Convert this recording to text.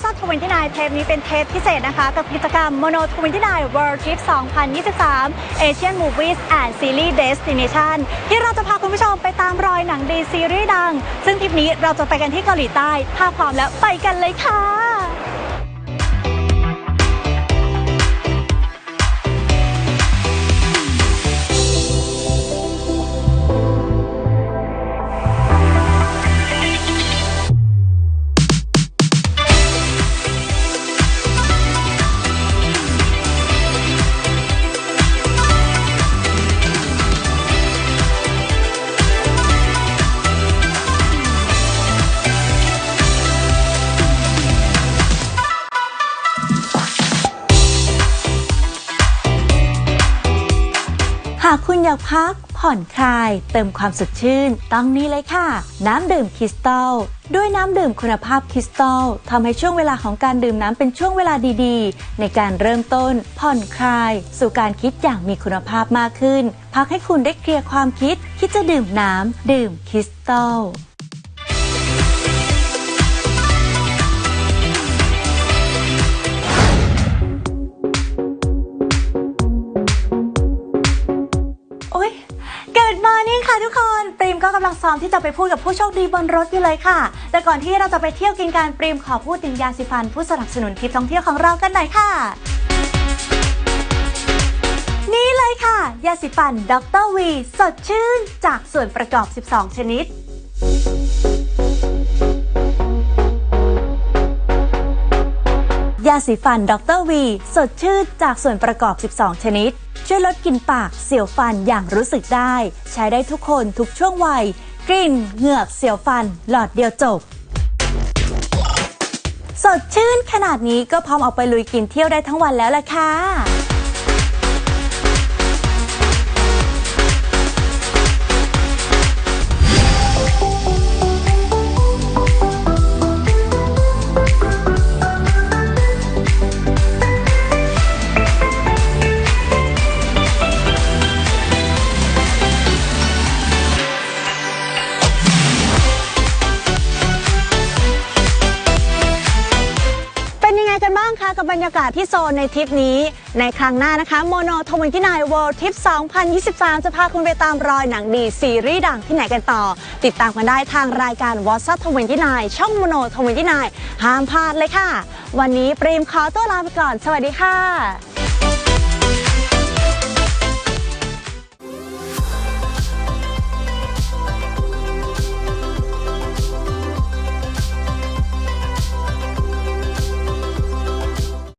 Plaza 29 เทปนี้เป็นเทปพิเศษนะคะ กับกิจกรรม Mono 29 World Trip 2023 Asian Movies and Series Destination ที่เราจะพาคุณผู้ชมไปตามรอยหนังดีซีรีส์ดัง ซึ่งทริปนี้เราจะไปกันที่เกาหลีใต้ภาพความแล้วไปกันเลยค่ะ หากคุณอยากพัก ผ่อนคลาย เติมความสดชื่น ต้องนี่เลยค่ะ น้ำดื่มคริสตัลด้วยน้ำดื่มคุณภาพคริสตัลทำให้ช่วงเวลาของการดื่มน้ำเป็นช่วงเวลาดีๆ ในการเริ่มต้น ผ่อนคลาย สู่การคิดอย่างมีคุณภาพมากขึ้น พักให้คุณได้เคลียร์ความคิด คิดจะดื่มน้ำดื่มคริสตัล ค่ะทุกคนปรีมก็กำลังซ้อมที่จะไปพูดกับผู้โชคดีบนรถอยู่เลยค่ะ แต่ก่อนที่เราจะไปเที่ยวกินการปรีมขอพูดถึงยาสีฟัน ผู้สนับสนุนทริปท่องเที่ยวของเรากันหน่อยค่ะ นี่เลยค่ะ ยาสีฟันดรวี สดชื่น จากส่วนประกอบ 12 ชนิด ยาสีฟันดรวี สดชื่นจากส่วนประกอบ 12 ชนิด ช่วยลดกลิ่นปากเสียวฟันอย่างรู้สึกได้ ใช้ได้ทุกคนทุกช่วงวัย กลิ่นเหงือกเสียวฟัน หลอดเดียวจบ สดชื่นขนาดนี้ก็พร้อมออกไปลุยกินเที่ยวได้ทั้งวันแล้วล่ะค่ะ กันบ้ากับบรรยากาศที่โซนในทริปนี้ ในครั้งหน้านะคะโมโนทวินที่นาย World Trip 2023 จะพาคุณไปตามรอยหนังดีซีรีส์ดังที่ไหนกันต่อ ติดตามกันได้ทางรายการ What's Up 29ช่องโมโนทวินที่นายห้ามพลาดเลยค่ะ วันนี้ปรีมขอตัวลาไปก่อน สวัสดีค่ะ